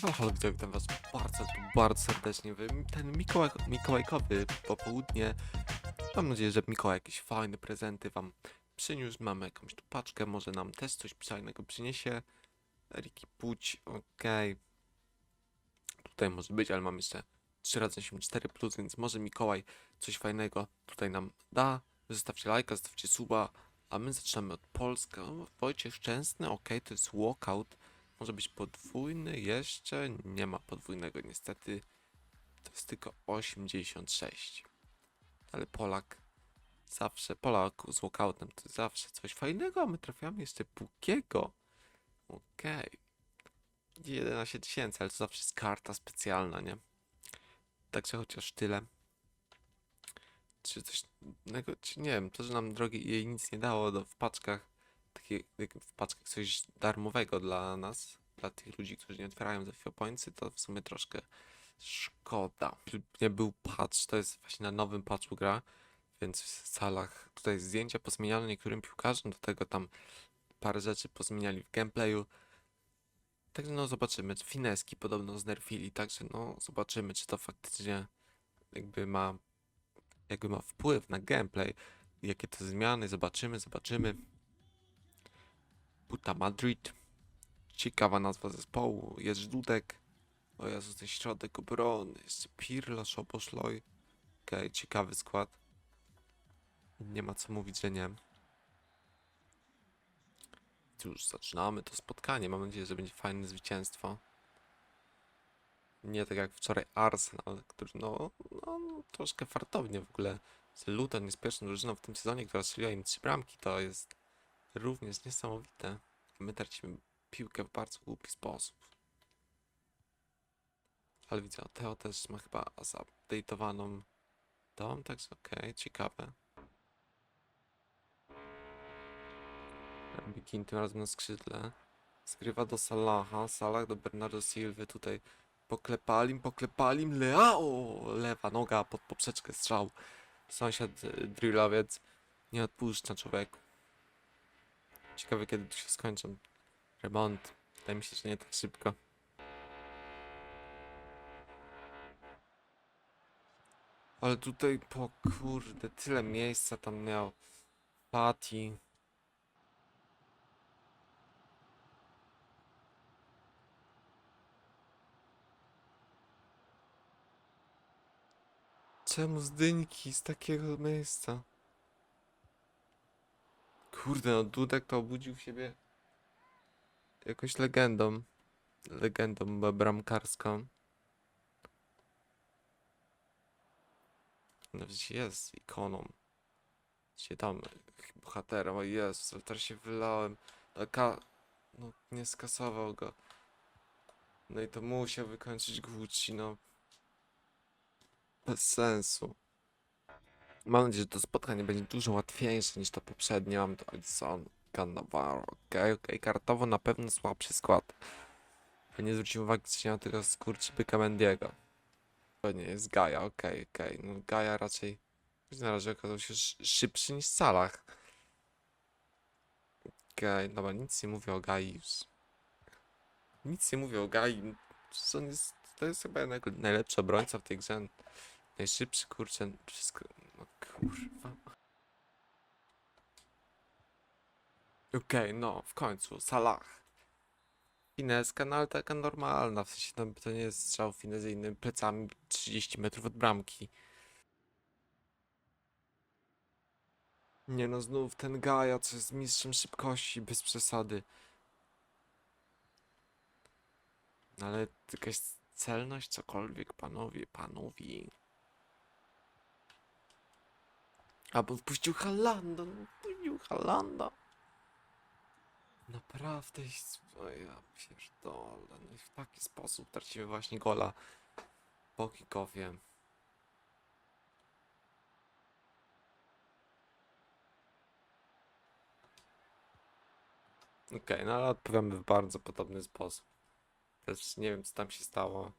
Halo, witam, was bardzo, bardzo serdecznie. w Ten Mikołaj, Mikołajkowy popołudnie. Mam nadzieję, że Mikołaj jakieś fajne prezenty wam przyniósł. Mamy jakąś tu paczkę, może nam też coś fajnego przyniesie. Riki Puć, okej. Tutaj może być, ale mam jeszcze 3 razy 8, 4 plus, więc może Mikołaj coś fajnego tutaj nam da. Zostawcie lajka, zostawcie suba, a my zaczynamy od Polska. Wojciech Szczęsny, okej, to jest walkout. Może być podwójny jeszcze? Nie ma podwójnego niestety. To jest tylko 86. Ale Polak zawsze, Polak z walkoutem to zawsze coś fajnego, a my trafiamy jeszcze Pukiego. Okej. 11 tysięcy, ale to zawsze jest karta specjalna, nie? Także chociaż tyle. Czy coś innego, czy nie wiem, to, że nam drogi jej nic nie dało do, w paczkach, takie, w paczkach coś darmowego dla nas, dla tych ludzi, którzy nie otwierają za Pointsy, to w sumie troszkę szkoda. Nie był patch, to jest właśnie na nowym patchu gra, więc w salach tutaj zdjęcia pozmieniano niektórym piłkarzom, do tego tam parę rzeczy pozmieniali w gameplayu. Także no zobaczymy, fineski podobno znerfili, także no zobaczymy, czy to faktycznie jakby ma jakby ma wpływ na gameplay, jakie to zmiany, zobaczymy, zobaczymy. Puta Madrid. Ciekawa nazwa zespołu. Jest Dudek. O Jezu, ten środek obrony. Jeszcze Pirlo, Szoboszloj. Okej, ciekawy skład. Nie ma co mówić, że nie. Już zaczynamy to spotkanie. Mam nadzieję, że będzie fajne zwycięstwo. Nie tak jak wczoraj Arsenal, który no, no, troszkę fartownie w ogóle. Luton jest pierwszą drużyną w tym sezonie, która strzeliła im trzy bramki. To jest również niesamowite. My tracimy piłkę w bardzo głupi sposób. Ale widzę, Teo też ma chyba zupdate'owaną dom, także okej, ciekawe. Bikin tym razem na skrzydle. Skrywa do Salaha, Salah do Bernardo Silva, tutaj poklepali, poklepali, Leao! Lewa noga pod poprzeczkę strzał. Sąsiad y, drillowiec nie odpuszcza człowieku. Ciekawe kiedy tu się skończą remont. Wydaje mi się, że nie tak szybko. Ale tutaj po kurde, tyle miejsca tam miał. Patty. Czemu z dyńki z takiego miejsca? Kurde, no Dudek to obudził w siebie jakąś legendą. Legendą bramkarską. No jest ikoną. Się tam bohaterem, o Jezus, teraz się wylałem. Taka, no nie skasował go. No i to musiał wykończyć Gucci, no. Bez sensu. Mam nadzieję, że to spotkanie będzie dużo łatwiejsze niż to poprzednie. Mam to Edson, Cannavaro, okej, okej, kartowo na pewno słabszy skład. Bo nie zwróciłem uwagi, ma tego skurczybyka Mendiego. To nie jest Gaja, okej, okej. No Gaja raczej na razie okazał się sz- szybszy niż Salah. Okej, dobra, nic nie mówię o Gai już. Nic nie mówię o Gai. On jest, to jest chyba najlepszy obrońca w tej grze. Najszybszy, kurczę, wszystko, no kurwa. Okej, no, w końcu, Salah. Fineska, no ale taka normalna, w sensie tam to nie jest strzał finezyjny plecami 30 metrów od bramki. Nie no, znów ten Gaja, co jest mistrzem szybkości, bez przesady. No Ale jakaś celność, cokolwiek, panowie, panowie. Albo wpuścił Halanda, no wpuścił Halanda. Naprawdę. O ja pierdolę, no i w taki sposób tracimy właśnie gola po kickoffie. Okej, no ale odpowiemy w bardzo podobny sposób. Też nie wiem co tam się stało.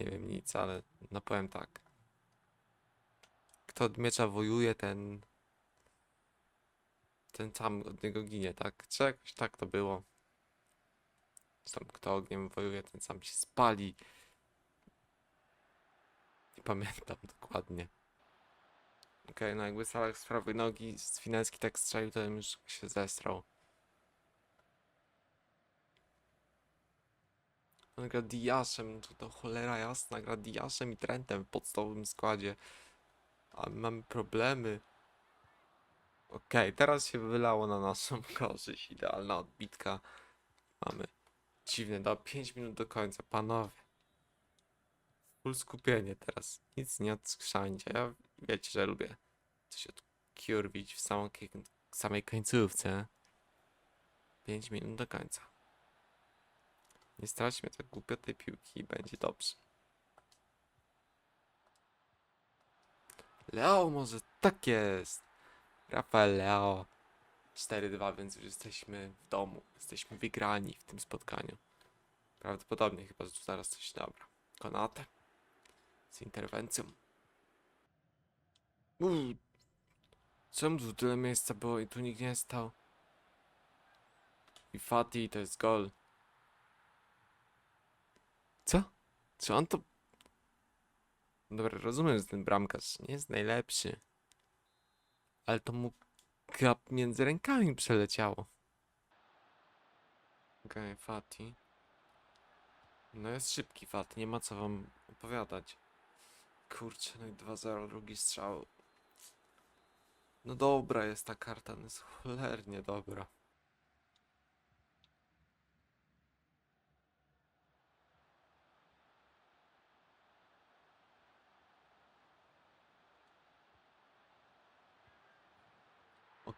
Nie wiem nic, ale no powiem tak. Kto od miecza wojuje, ten ten sam od niego ginie, tak? Czy jakoś tak to było? Tam kto ogniem wojuje, ten sam się spali. Nie pamiętam dokładnie. Okej, no jakby Salah z prawej nogi z Finecki tak strzelił, to już się zesrał. On gra Diaszem, to, to cholera jasna, gra Diaszem i Trentem w podstawowym składzie. A my mamy problemy. Okej, teraz się wylało na naszą korzyść. Idealna odbitka. Mamy dziwne, do 5 minut do końca, panowie. Full skupienie teraz. Nic nie odskrzancie. Ja wiecie, że lubię coś odkurwić w samą, kie- samej końcówce. 5 minut do końca. Nie straćmy tak głupio tej piłki i będzie dobrze. Leo może tak jest. Rafael Leo. 4-2, więc już jesteśmy w domu. Jesteśmy wygrani w tym spotkaniu. Prawdopodobnie chyba, że tu zaraz coś dobra. Konate. Z interwencją. Uuu. Czemu tu tyle miejsca było i tu nikt nie stał? I Fati to jest gol. Co? Czy on to... Dobra, rozumiem, że ten bramkarz nie jest najlepszy. Ale to mu krap między rękami przeleciało. Okej, Fati. No jest szybki Fati, nie ma co wam opowiadać. Kurczę, no i 2-0, drugi strzał. No dobra jest ta karta, no jest cholernie dobra.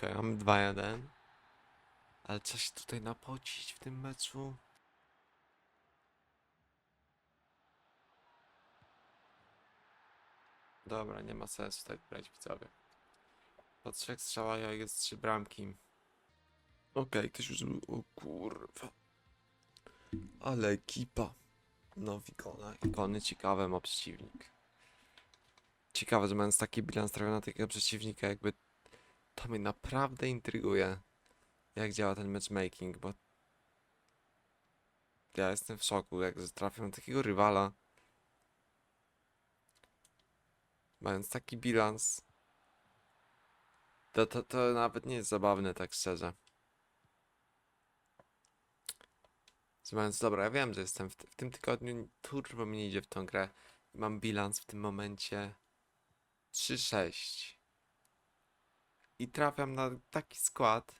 Okej, mamy 2-1. Ale trzeba się tutaj napocić w tym meczu. Dobra, nie ma sensu tak grać widzowie. Po trzech strzałach jest trzy bramki. Okej, ktoś już... O kurwa. Ale ekipa. No, ikona. Ikony ciekawe ma przeciwnik. Ciekawe, że mając taki bilans trafia na takiego przeciwnika, jakby to mnie naprawdę intryguje, jak działa ten matchmaking, bo ja jestem w szoku, jak trafię na takiego rywala, mając taki bilans, to, to, to nawet nie jest zabawne, tak szczerze. Że Mając, dobra, ja wiem, że jestem w, w tym tygodniu, turbo mi idzie w tą grę. Mam bilans w tym momencie 3-6 i trafiam na taki skład.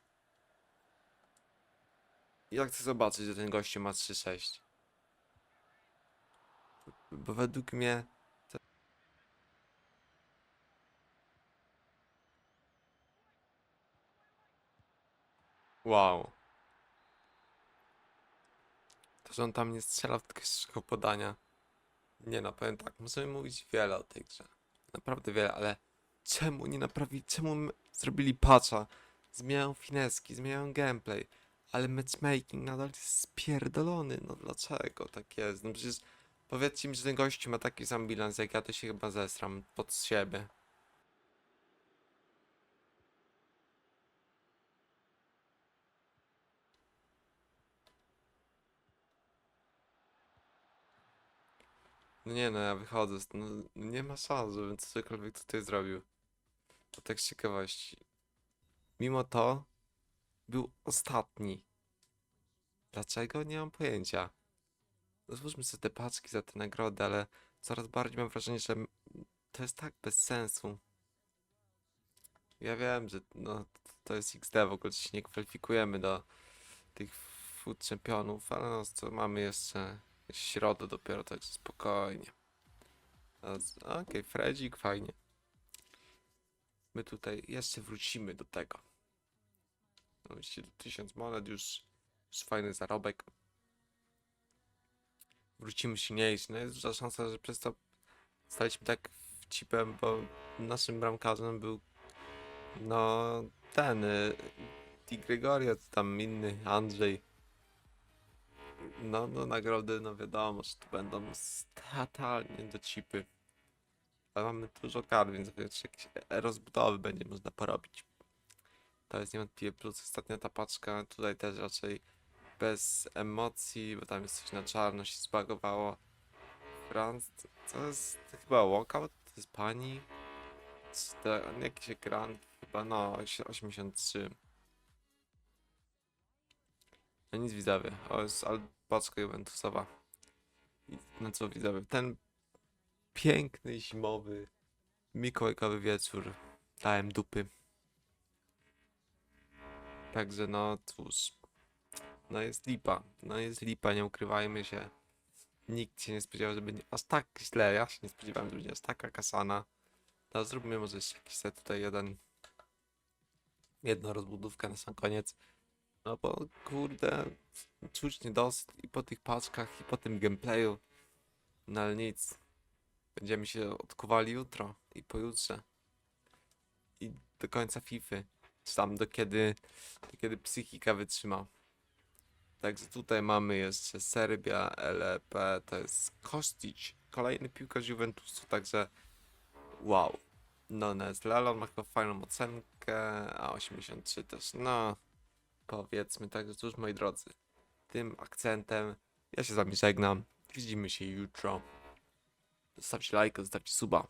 I ja chcę zobaczyć, że ten gościu ma 3-6. Bo według mnie. Wow. To, że on tam nie strzela w tego podania. Nie no, powiem tak, możemy mówić wiele o tej grze. Naprawdę wiele, ale czemu nie naprawili, czemu zrobili patcha, zmieniają fineski, zmieniają gameplay, ale matchmaking nadal jest spierdolony, no dlaczego tak jest? No przecież powiedzcie mi, że ten gościu ma taki sam bilans jak ja, to się chyba zesram pod siebie. No nie no, ja wychodzę, no nie ma szans, żebym cokolwiek tutaj zrobił. To tak z ciekawości. Mimo to był ostatni. Dlaczego? Nie mam pojęcia. Złóżmy sobie te paczki za te nagrody, ale coraz bardziej mam wrażenie, że to jest tak bez sensu. Ja wiem, że no, to jest XD, w ogóle się nie kwalifikujemy do tych food championów, ale no co mamy jeszcze środę dopiero, także spokojnie. Okej, Fredzik, fajnie. My tutaj jeszcze wrócimy do tego. Myślcie, do 1000 monet już, już fajny zarobek. Wrócimy silniejsi. No jest duża szansa, że przez to staliśmy tak wcipem, bo naszym bramkarzem był no ten y, Di Gregorio, czy tam inny Andrzej. No, no nagrody, no wiadomo, że to będą totalnie do cipy. Ale mamy dużo kar, więc wiesz, jakieś rozbudowy będzie można porobić. To jest niewątpliwie plus. Ostatnia ta paczka tutaj też raczej bez emocji, bo tam jest coś na czarno się zbagowało. Franz, to jest chyba walkout, jest pani. Jakiś ekran, chyba no, osie- 83. No nic widzowie, o jest albaczka Juventusowa. I no co widzowie, ten piękny zimowy mikołajkowy wieczór dałem dupy. Także no cóż, no jest lipa, no jest lipa, nie ukrywajmy się. Nikt się nie spodziewał, że będzie aż tak źle, ja się nie spodziewałem, że będzie aż taka kasana. No zróbmy może jeszcze jakiś set tutaj jeden, jedną rozbudówkę na sam koniec. No bo kurde, czuć niedosyt i po tych paczkach i po tym gameplayu. No ale nic. Będziemy się odkuwali jutro i pojutrze. I do końca FIFA. Czy tam do kiedy, do kiedy psychika wytrzyma. Także tutaj mamy jeszcze Serbia, LEP, to jest Kostic, kolejny piłkarz Juventusu, także wow. No Nes Lalon ma chyba fajną ocenkę, a 83 też, no powiedzmy, także cóż moi drodzy, tym akcentem ja się z wami żegnam, widzimy się jutro. Zostawcie lajka, zostawcie suba.